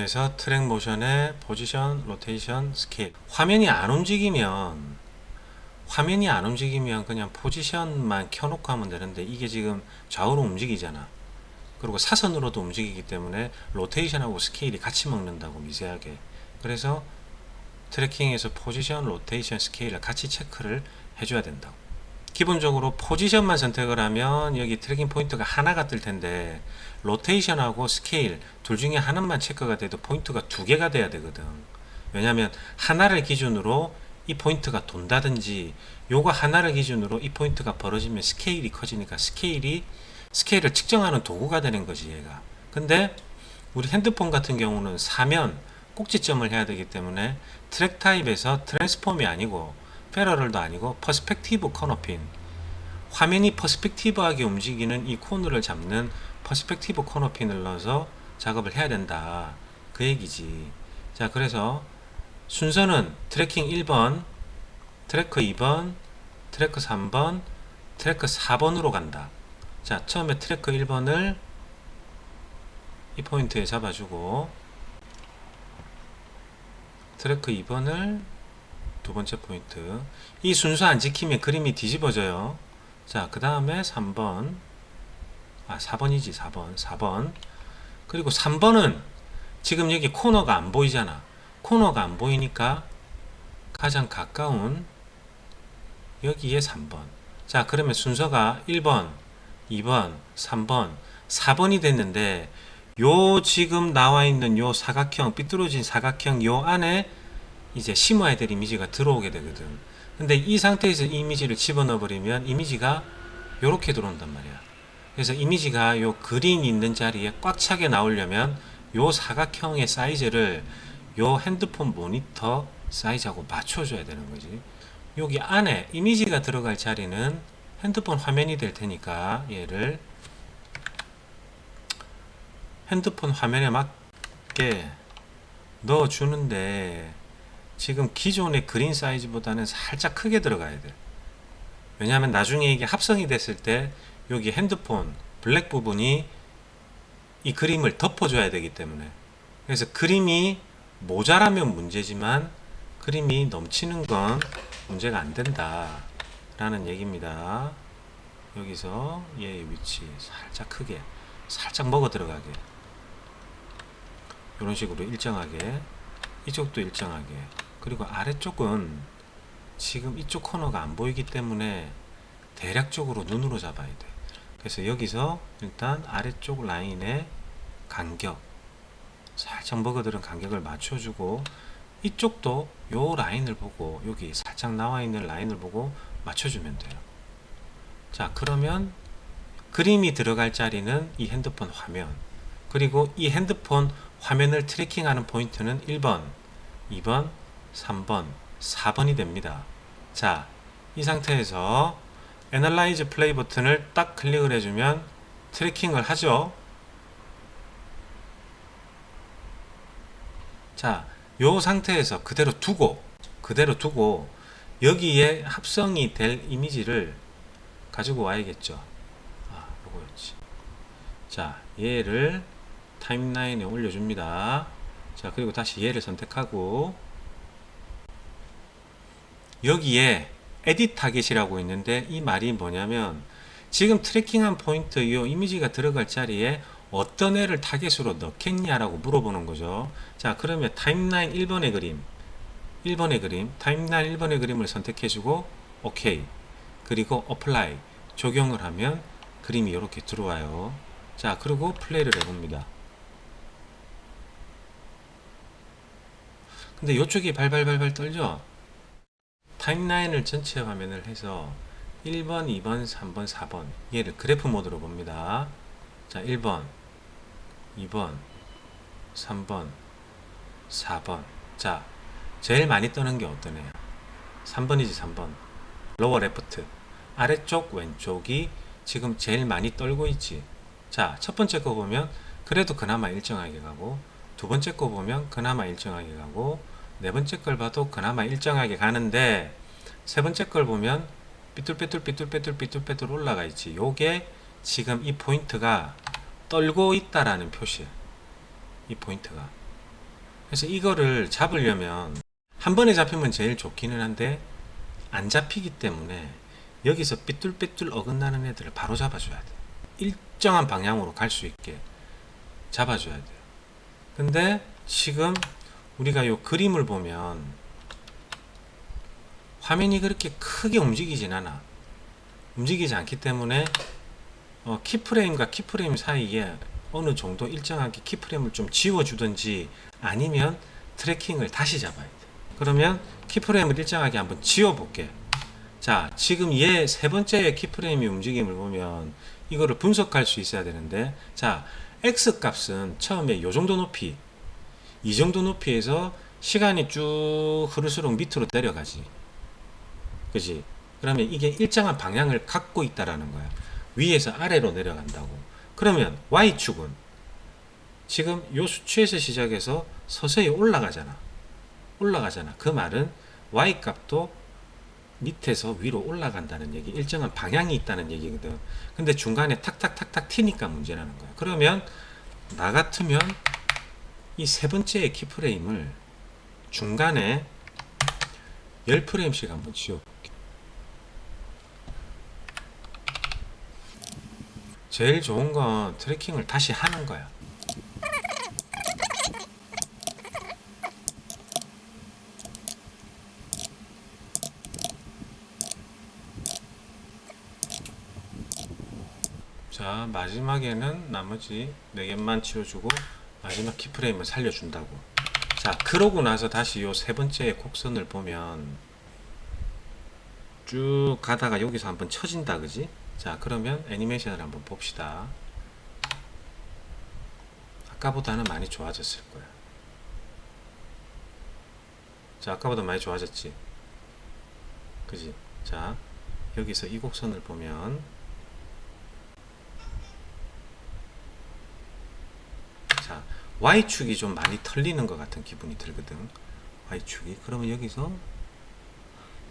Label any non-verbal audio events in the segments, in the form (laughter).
메뉴에서 트랙 모션의 포지션, 로테이션, 스케일. 화면이 안 움직이면 화면이 안 움직이면 그냥 포지션만 켜놓고 하면 되는데 이게 지금 좌우로 움직이잖아. 그리고 사선으로도 움직이기 때문에 로테이션하고 스케일이 같이 먹는다고 미세하게. 그래서 트래킹에서 포지션, 로테이션, 스케일을 같이 체크를 해줘야 된다고. 기본적으로 포지션만 선택을 하면 여기 트래킹 포인트가 하나가 뜰 텐데 로테이션하고 스케일 둘 중에 하나만 체크가 돼도 포인트가 두 개가 돼야 되거든. 왜냐하면 하나를 기준으로 이 포인트가 돈다든지 요거 하나를 기준으로 이 포인트가 벌어지면 스케일이 커지니까 스케일이 스케일을 측정하는 도구가 되는 거지 얘가. 근데 우리 핸드폰 같은 경우는 사면 꼭지점을 해야 되기 때문에 트랙 타입에서 트랜스폼이 아니고 패러럴도 아니고 퍼스펙티브 코너핀. 화면이 퍼스펙티브하게 움직이는 이 코너를 잡는 퍼스펙티브 코너핀을 넣어서 작업을 해야 된다. 그 얘기지. 자 그래서 순서는 트래킹 1번 트래커 2번 트래커 3번 트래커 4번으로 간다. 자 처음에 트래커 1번을 이 포인트에 잡아주고 트래커 2번을 두 번째 포인트. 이 순서 안 지키면 그림이 뒤집어져요. 자, 그 다음에 3번. 아, 4번이지, 4번. 4번. 그리고 3번은 지금 여기 코너가 안 보이잖아. 코너가 안 보이니까 가장 가까운 여기에 3번. 자, 그러면 순서가 1번, 2번, 3번, 4번이 됐는데 요 지금 나와 있는 요 사각형, 삐뚤어진 사각형 요 안에 이제 심어야 될 이미지가 들어오게 되거든. 근데 이 상태에서 이 이미지를 집어넣어 버리면 이미지가 요렇게 들어온단 말이야. 그래서 이미지가 요 그린 있는 자리에 꽉 차게 나오려면 요 사각형의 사이즈를 요 핸드폰 모니터 사이즈하고 맞춰줘야 되는 거지. 여기 안에 이미지가 들어갈 자리는 핸드폰 화면이 될 테니까 얘를 핸드폰 화면에 맞게 넣어주는데 지금 기존의 그린 사이즈보다는 살짝 크게 들어가야 돼. 왜냐하면 나중에 이게 합성이 됐을 때 여기 핸드폰 블랙 부분이 이 그림을 덮어줘야 되기 때문에. 그래서 그림이 모자라면 문제지만 그림이 넘치는 건 문제가 안 된다 라는 얘기입니다. 여기서 얘의 위치 살짝 크게 살짝 먹어 들어가게. 이런 식으로 일정하게 이쪽도 일정하게 그리고 아래쪽은 지금 이쪽 코너가 안 보이기 때문에 대략적으로 눈으로 잡아야 돼. 그래서 여기서 일단 아래쪽 라인의 간격 살짝 먹어들은 간격을 맞춰주고 이쪽도 요 라인을 보고 여기 살짝 나와 있는 라인을 보고 맞춰주면 돼요. 자 그러면 그림이 들어갈 자리는 이 핸드폰 화면. 그리고 이 핸드폰 화면을 트래킹하는 포인트는 1번, 2번, 3번, 4번이 됩니다. 자, 이 상태에서 Analyze Play 버튼을 딱 클릭을 해주면 트래킹을 하죠. 자, 요 상태에서 그대로 두고, 그대로 두고, 여기에 합성이 될 이미지를 가지고 와야겠죠. 아, 요거였지. 자, 얘를 타임라인에 올려줍니다. 자, 그리고 다시 얘를 선택하고, 여기에 에디트 타겟이라고 있는데 이 말이 뭐냐면 지금 트래킹한 포인트 이 이미지가 들어갈 자리에 어떤 애를 타겟으로 넣겠냐라고 물어보는 거죠. 자, 그러면 타임라인 1번의 그림, 1번의 그림, 타임라인 1번의 그림을 선택해주고 오케이. 그리고 어플라이 적용을 하면 그림이 이렇게 들어와요. 자, 그리고 플레이를 해봅니다. 근데 이쪽이 발발발발 떨죠? 타임라인을 전체 화면을 해서 1번, 2번, 3번, 4번 얘를 그래프 모드로 봅니다. 자, 1번, 2번, 3번, 4번. 자, 제일 많이 떠는 게 어떤 애야? 3번이지, 3번. 로워 레프트. 아래쪽 왼쪽이 지금 제일 많이 떨고 있지. 자, 첫 번째 거 보면 그래도 그나마 일정하게 가고 두 번째 거 보면 그나마 일정하게 가고 네 번째 걸 봐도 그나마 일정하게 가는데 세 번째 걸 보면 삐뚤빼뚤 삐뚤빼뚤 삐뚤빼뚤 올라가 있지. 요게 지금 이 포인트가 떨고 있다라는 표시야. 이 포인트가. 그래서 이거를 잡으려면 한 번에 잡히면 제일 좋기는 한데 안 잡히기 때문에 여기서 삐뚤빼뚤 어긋나는 애들을 바로 잡아줘야 돼. 일정한 방향으로 갈 수 있게 잡아줘야 돼요. 근데 지금 우리가 요 그림을 보면 화면이 그렇게 크게 움직이진 않아. 움직이지 않기 때문에 어, 키프레임과 키프레임 사이에 어느 정도 일정하게 키프레임을 좀 지워주든지 아니면 트래킹을 다시 잡아야 돼. 그러면 키프레임을 일정하게 한번 지워볼게. 자, 지금 얘 세 번째 키프레임이 움직임을 보면 이거를 분석할 수 있어야 되는데, 자, x 값은 처음에 요 정도 높이, 이 정도 높이에서 시간이 쭉 흐를수록 밑으로 내려가지. 그지? 그러면 이게 일정한 방향을 갖고 있다라는 거야. 위에서 아래로 내려간다고. 그러면 y축은 지금 요 수치에서 시작해서 서서히 올라가잖아. 올라가잖아. 그 말은 y 값도 밑에서 위로 올라간다는 얘기, 일정한 방향이 있다는 얘기거든. 근데 중간에 탁탁탁탁 튀니까 문제라는 거야. 그러면 나 같으면 이 세 번째 키프레임을 중간에 10프레임씩 한번 지워볼게. 제일 좋은 건 트래킹을 다시 하는 거야. 자, 마지막에는 나머지 4개만 치워주고 마지막 키프레임을 살려준다고. 자, 그러고 나서 다시 요 세 번째 곡선을 보면 쭉 가다가 여기서 한번 쳐진다, 그지? 자, 그러면 애니메이션을 한번 봅시다. 아까보다는 많이 좋아졌을 거야. 자, 아까보다 많이 좋아졌지? 그지? 자, 여기서 이 곡선을 보면 자, Y축이 좀 많이 털리는 것 같은 기분이 들거든. Y축이. 그러면 여기서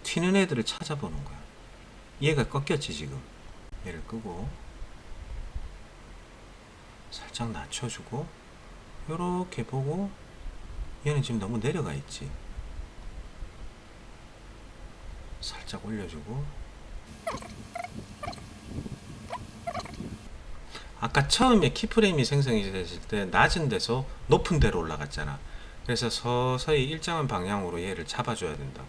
튀는 애들을 찾아보는 거야. 얘가 꺾였지, 지금. 얘를 끄고, 살짝 낮춰주고, 요렇게 보고, 얘는 지금 너무 내려가 있지. 살짝 올려주고, 아까 처음에 키프레임이 생성이 됐을 때 낮은 데서 높은 데로 올라갔잖아. 그래서 서서히 일정한 방향으로 얘를 잡아줘야 된다고.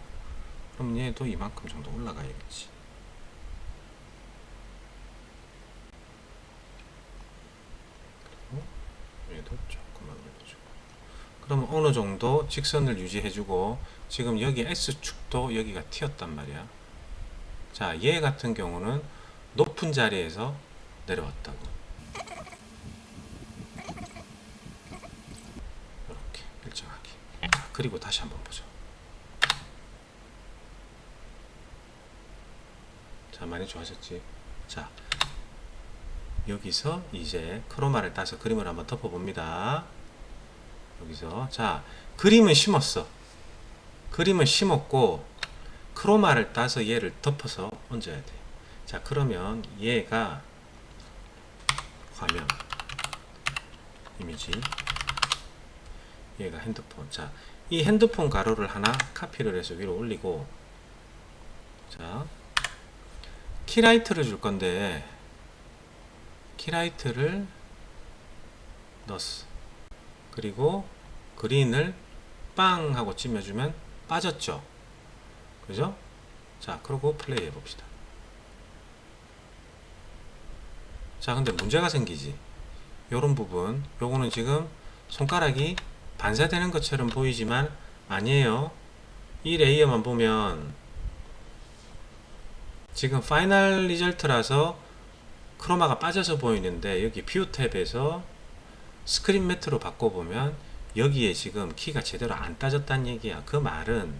그럼 얘도 이만큼 정도 올라가야겠지. 얘도 조금만 올려주고. 그럼 어느 정도 직선을 유지해주고 지금 여기 S축도 여기가 튀었단 말이야. 자, 얘 같은 경우는 높은 자리에서 내려왔다고. 이렇게 일정하게. 자, 그리고 다시 한번 보죠. 자, 많이 좋아졌지. 자, 여기서 이제 크로마를 따서 그림을 한번 덮어봅니다. 여기서 자, 그림은 심었어. 그림은 심었고 크로마를 따서 얘를 덮어서 얹어야 돼. 자, 그러면 얘가 화면 이미지 얘가 핸드폰 자 이 핸드폰 가로를 하나 카피를 해서 위로 올리고 자 키라이트를 줄 건데 키라이트를 넣었어. 그리고 그린을 빵 하고 찜해주면 빠졌죠? 그죠? 자 그리고 플레이 해봅시다. 자 근데 문제가 생기지. 요런 부분 요거는 지금 손가락이 반사되는 것처럼 보이지만 아니에요. 이 레이어만 보면 지금 파이널 리절트라서 크로마가 빠져서 보이는데 여기 뷰 탭에서 스크린 매트로 바꿔보면 여기에 지금 키가 제대로 안 따졌다는 얘기야. 그 말은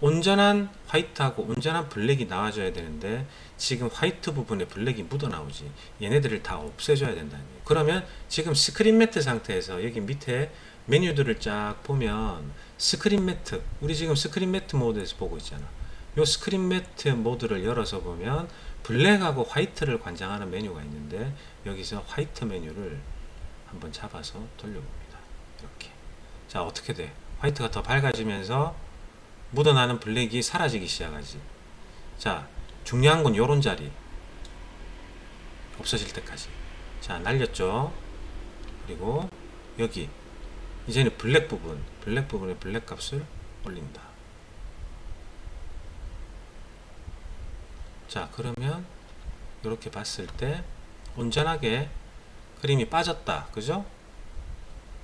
온전한 화이트하고 온전한 블랙이 나와줘야 되는데 지금 화이트 부분에 블랙이 묻어 나오지. 얘네들을 다 없애줘야 된다는 거예요 그러면 지금 스크린 매트 상태에서 여기 밑에 메뉴들을 쫙 보면 스크린 매트 우리 지금 스크린 매트 모드에서 보고 있잖아 요 스크린 매트 모드를 열어서 보면 블랙하고 화이트를 관장하는 메뉴가 있는데 여기서 화이트 메뉴를 한번 잡아서 돌려봅니다 이렇게 자 어떻게 돼? 화이트가 더 밝아지면서 묻어나는 블랙이 사라지기 시작하지. 자 중요한 건 요런 자리 없어질 때까지. 자 날렸죠. 그리고 여기 이제는 블랙 부분, 블랙 부분의 블랙 값을 올린다. 자 그러면 이렇게 봤을 때 온전하게 그림이 빠졌다. 그죠?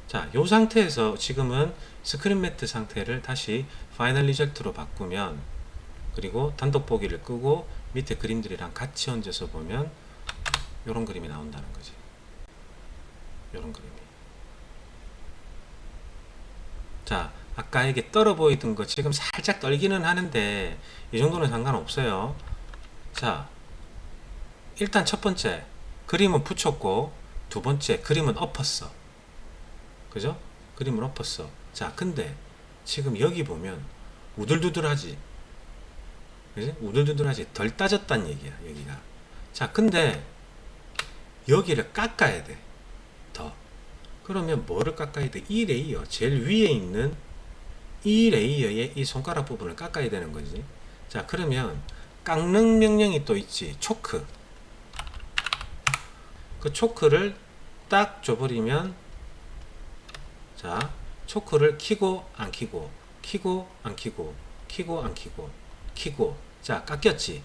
자, 요 상태에서 지금은 스크린 매트 상태를 다시 파이널 리절트로 바꾸면 그리고 단독 보기를 끄고 밑에 그림들이랑 같이 얹어서 보면 요런 그림이 나온다는 거지. 요런 그림이. 자, 아까 이게 떨어 보이던 거 지금 살짝 떨기는 하는데 이 정도는 상관없어요. 자, 일단 첫 번째 그림은 붙였고 두 번째 그림은 엎었어. 그죠? 그림을 엎었어. 자, 근데 지금 여기 보면 우들두들하지. 그지? 우들두들하지. 덜 따졌단 얘기야, 여기가. 자, 근데 여기를 깎아야 돼. 더. 그러면 뭐를 깎아야 돼? 이 레이어, 제일 위에 있는 이 레이어의 이 손가락 부분을 깎아야 되는 거지. 자, 그러면 깎는 명령이 또 있지. 초크. 그 초크를 딱 줘버리면 자 초크를 키고 안 키고 키고 안 키고 키고 안 키고 키고 자 깎였지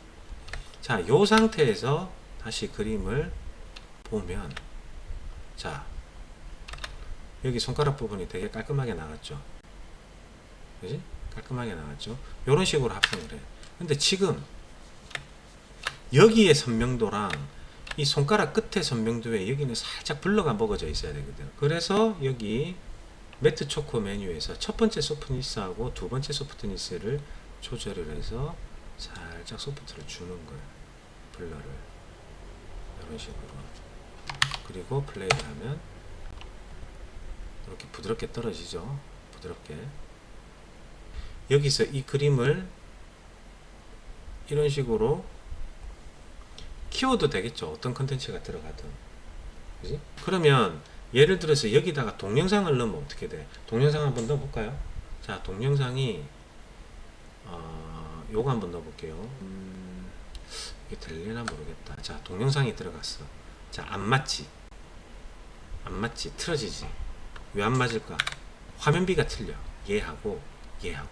자 요 상태에서 다시 그림을 보면 자 여기 손가락 부분이 되게 깔끔하게 나갔죠 그지 깔끔하게 나갔죠 요런 식으로 합성을 해 근데 지금 여기에 선명도랑 이 손가락 끝에 선명도에 여기는 살짝 블러가 먹어져 있어야 되거든. 그래서 여기 매트 초코 메뉴에서 첫 번째 소프트니스하고 두 번째 소프트니스를 조절을 해서 살짝 소프트를 주는 거예요. 블러를 이런 식으로. 그리고 플레이를 하면 이렇게 부드럽게 떨어지죠. 부드럽게. 여기서 이 그림을 이런 식으로 키워도 되겠죠. 어떤 컨텐츠가 들어가든. 그지? 그러면 예를 들어서 여기다가 동영상을 넣으면 어떻게 돼? 동영상 한번 넣어볼까요? 자, 동영상이 어, 요거 한번 넣어볼게요. 음, 이게 될려나 모르겠다. 자, 동영상이 들어갔어. 자, 안 맞지? 안 맞지? 틀어지지? 왜 안 맞을까? 화면비가 틀려. 얘하고 얘하고.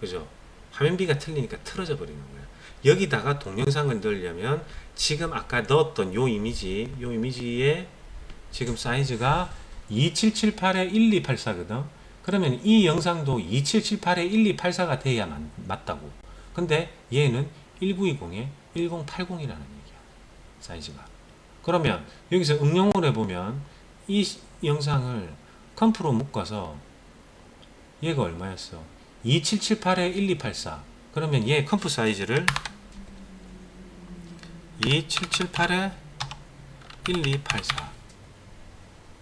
그죠? 화면비가 틀리니까 틀어져 버리는 거야. 여기다가 동영상을 넣으려면 지금 아까 넣었던 요 이미지, 요 이미지의 지금 사이즈가 2778에 1284거든. 그러면 이 영상도 2778에 1284가 돼야 맞, 맞다고. 근데 얘는 1920에 1080이라는 얘기야. 사이즈가. 그러면 여기서 응용을 해보면 이 시- 영상을 컴프로 묶어서 얘가 얼마였어? 2778에 1284. 그러면 얘 컴프 사이즈를 2778에 1284.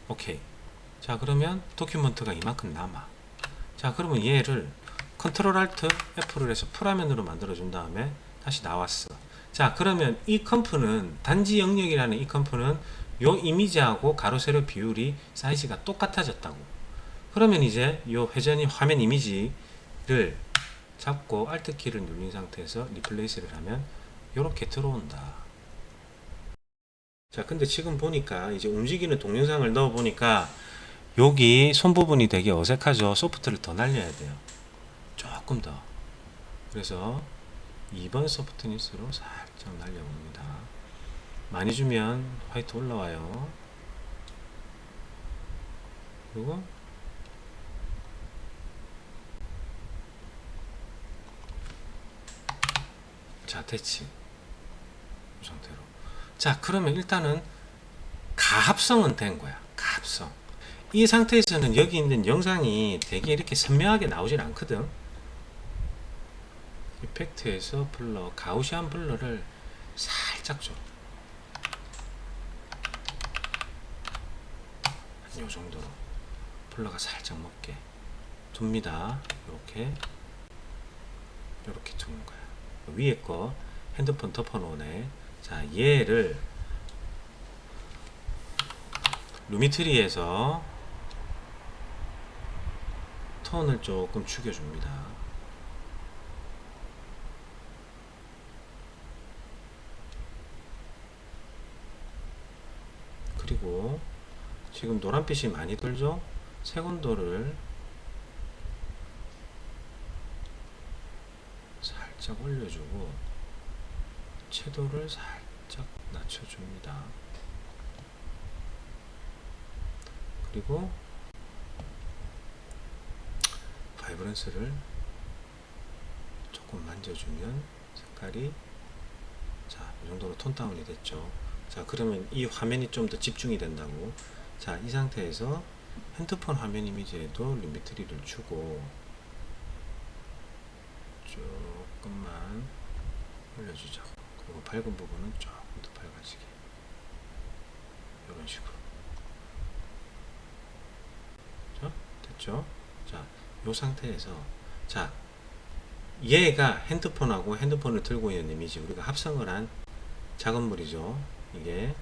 오케이. 자, 그러면 도큐먼트가 이만큼 남아. 자, 그러면 얘를 컨트롤 알트 F를 해서 풀화면으로 만들어 준 다음에 다시 나왔어. 자, 그러면 이 컴프는 단지 영역이라는 이 컴프는 요 이미지하고 가로 세로 비율이 사이즈가 똑같아졌다고. 그러면 이제 요 회전이 화면 이미지를 잡고 Alt 키를 눌린 상태에서 리플레이스를 하면 이렇게 들어온다. 자, 근데 지금 보니까 이제 움직이는 동영상을 넣어 보니까 여기 손 부분이 되게 어색하죠. 소프트를 더 날려야 돼요. 조금 더. 그래서 2번 소프트 뉴스로 살짝 날려봅니다. 많이 주면 화이트 올라와요. 그리고 자, 됐지. 이 상태로. 자, 그러면 일단은 가합성은 된 거야. 가합성. 이 상태에서는 여기 있는 영상이 되게 이렇게 선명하게 나오질 않거든. 이펙트에서 블러, 가우시안 블러를 살짝 줘. 요 정도로. 블러가 살짝 먹게. 둡니다. 이렇게. 이렇게 두는 거야. 위에 거 핸드폰 덮어놓네. 자, 얘를 루미트리에서 톤을 조금 죽여줍니다. 그리고 지금 노란빛이 많이 돌죠? 색온도를 살짝 올려주고 채도를 살짝 낮춰줍니다. 그리고 바이브런스를 조금 만져주면 색깔이 자, 이 정도로 톤 다운이 됐죠. 자, 그러면 이 화면이 좀 더 집중이 된다고. 자, 이 상태에서 핸드폰 화면 이미지에도 리미트리를 주고 조금만 올려주자. 그리고 밝은 부분은 조금 더 밝아지게. 이런 식으로. 자, 됐죠? 자, 이 상태에서 자, 얘가 핸드폰하고 핸드폰을 들고 있는 이미지 우리가 합성을 한 작업물이죠. 이게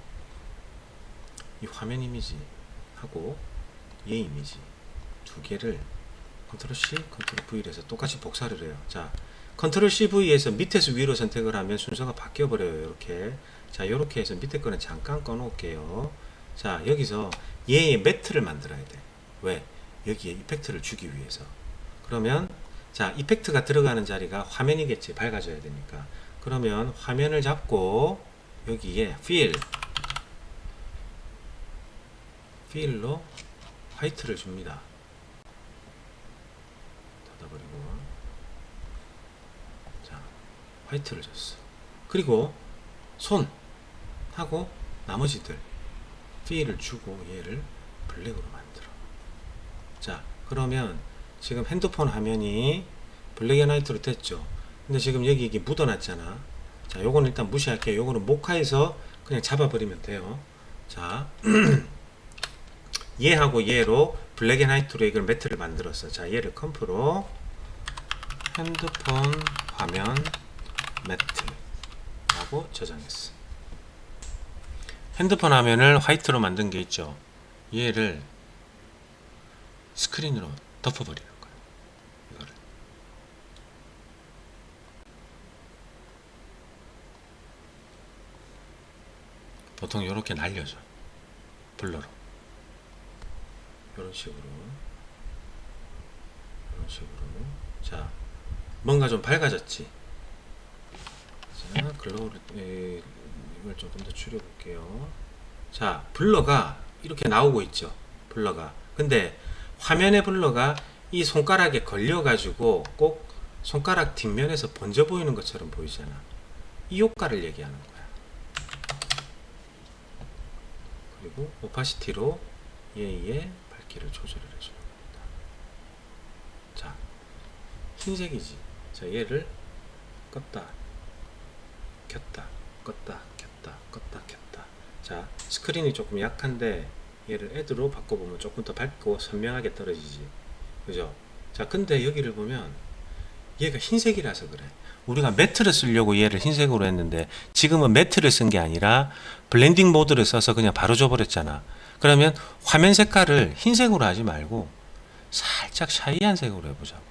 이 화면 이미지 하고 얘 이미지 두 개를 컨트롤 C, 컨트롤 V에서 똑같이 복사를 해요. 자, 컨트롤 C, V에서 밑에서 위로 선택을 하면 순서가 바뀌어 버려요. 이렇게. 자, 이렇게 해서 밑에 거는 잠깐 꺼 놓을게요. 자, 여기서 얘의 매트를 만들어야 돼. 왜? 여기에 이펙트를 주기 위해서. 그러면 자, 이펙트가 들어가는 자리가 화면이겠지. 밝아져야 되니까. 그러면 화면을 잡고 여기에 fill fill로 화이트를 줍니다. 닫아버리고 자, 화이트를 줬어. 그리고 손 하고 나머지들 fill을 주고 얘를 블랙으로 만들어. 자, 그러면 지금 핸드폰 화면이 블랙 앤 화이트로 됐죠. 근데 지금 여기 이게 묻어놨잖아. 자, 요거는 일단 무시할게요. 요거는 모카에서 그냥 잡아버리면 돼요. 자, (clears throat) 얘하고 얘로 블랙 앤 화이트로 이걸 매트를 만들었어. 자, 얘를 컴프로 핸드폰 화면 매트라고 저장했어. 핸드폰 화면을 화이트로 만든 게 있죠. 얘를 스크린으로 덮어버리는 거야. 이거를. 보통 이렇게 날려줘. 블러로. 이런 식으로. 이런 식으로. 자, 뭔가 좀 밝아졌지. 자, 글로우를 에, 이걸 조금 더 줄여볼게요. 자, 블러가 이렇게 나오고 있죠. 블러가. 근데 화면의 블러가 이 손가락에 걸려 가지고 꼭 손가락 뒷면에서 번져 보이는 것처럼 보이잖아. 이 효과를 얘기하는 거야. 그리고 오파시티로 얘의 밝기를 조절을 해주는 겁니다. 자, 흰색이지. 자, 얘를 껐다, 켰다, 껐다, 켰다, 껐다, 켰다. 자, 스크린이 조금 약한데 얘를 애드로 바꿔보면 조금 더 밝고 선명하게 떨어지지. 그죠? 자, 근데 여기를 보면 얘가 흰색이라서 그래. 우리가 매트를 쓰려고 얘를 흰색으로 했는데 지금은 매트를 쓴 게 아니라 블렌딩 모드를 써서 그냥 바로 줘버렸잖아. 그러면 화면 색깔을 흰색으로 하지 말고 살짝 샤이한 색으로 해보자고.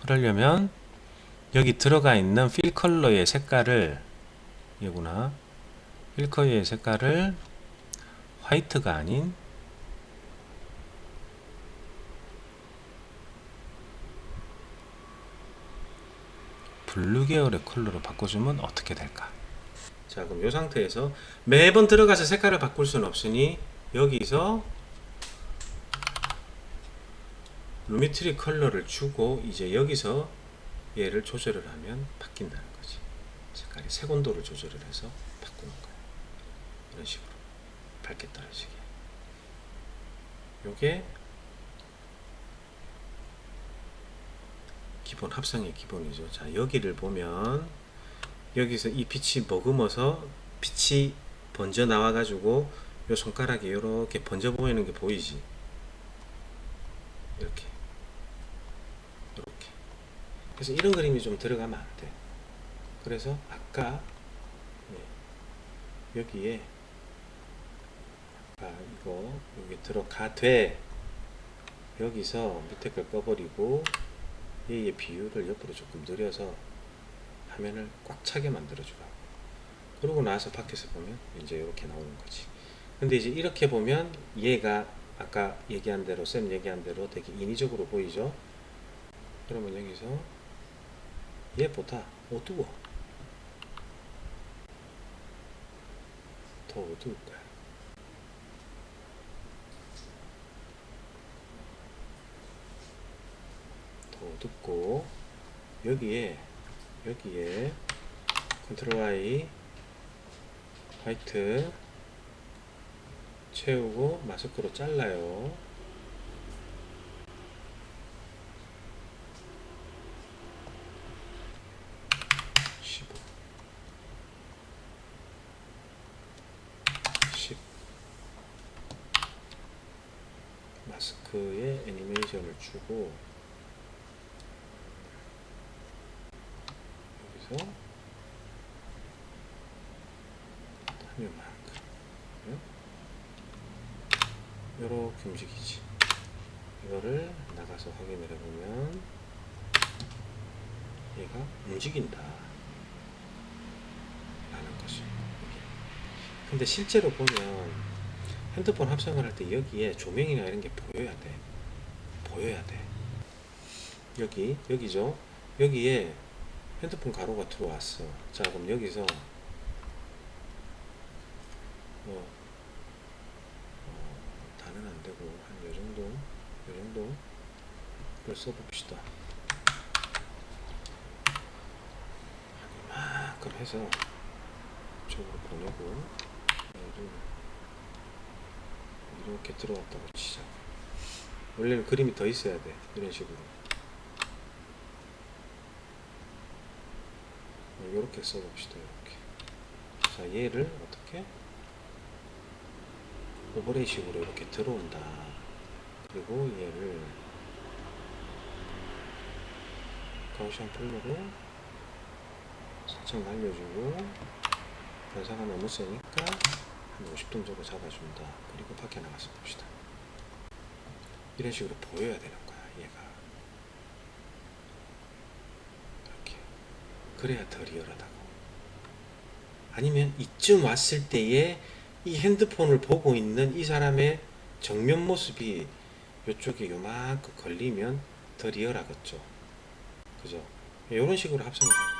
그러려면 여기 들어가 있는 필 컬러의 색깔을 얘구나. 필 컬러의 색깔을 화이트가 아닌 블루 계열의 컬러로 바꿔주면 어떻게 될까? 자 그럼 이 상태에서 매번 들어가서 색깔을 바꿀 수는 없으니 여기서 루미트리 컬러를 주고 이제 여기서 얘를 조절을 하면 바뀐다는 거지. 색깔이 색온도를 조절을 해서 바꾸는 거야. 이런 식으로. 밝게 떨어지게. 요게 기본 합성의 기본이죠. 자 여기를 보면 여기서 이 빛이 머금어서 빛이 번져 나와 가지고 요 손가락이 이렇게 번져 보이는 게 보이지 이렇게 이렇게 그래서 이런 그림이 좀 들어가면 안 돼. 그래서 아까 네, 여기에 아까 이거 여기 들어가되 여기서 밑에 걸 꺼버리고 얘의 비율을 옆으로 조금 늘려서 화면을 꽉 차게 만들어 주라. 그러고 나서 밖에서 보면 이제 이렇게 나오는 거지. 근데 이제 이렇게 보면 얘가 아까 얘기한 대로 쌤 얘기한 대로 되게 인위적으로 보이죠? 그러면 여기서 얘보다 어두워. 더 어두울 거야. 더 어둡고 여기에 여기에 컨트롤 Y 화이트 채우고 마스크로 잘라요. 마스크에 애니메이션을 주고 여기서 화면만큼 이렇게 움직이지. 이거를 나가서 확인을 해보면 얘가 움직인다. 라는 것이. 근데 실제로 보면 핸드폰 합성을 할 때 여기에 조명이나 이런 게 보여야 돼. 보여야 돼. 여기 여기죠? 여기에 핸드폰 가로가 들어왔어. 자 그럼 여기서 뭐 어, 다는 안 되고 한 요 정도 요 정도를 써봅시다. 한 이만큼 해서 이쪽으로 보내고 이렇게 들어왔다고 치자. 원래는 그림이 더 있어야 돼 이런 식으로. 이렇게 써봅시다 이렇게. 자 얘를 어떻게? 오버레이식으로 이렇게 들어온다. 그리고 얘를 가우시안 풀러로 살짝 날려주고 변사가 너무 세니까 한 50도 정도 잡아준다. 그리고 밖에 나가서 봅시다. 이런 식으로 보여야 되는 거야 얘가. 이렇게. 그래야 더 리얼하다고. 아니면 이쯤 왔을 때에 이 핸드폰을 보고 있는 이 사람의 정면 모습이 이쪽에 요만큼 걸리면 더 리얼하겠죠. 그죠? 이런 식으로 합성을 거예요.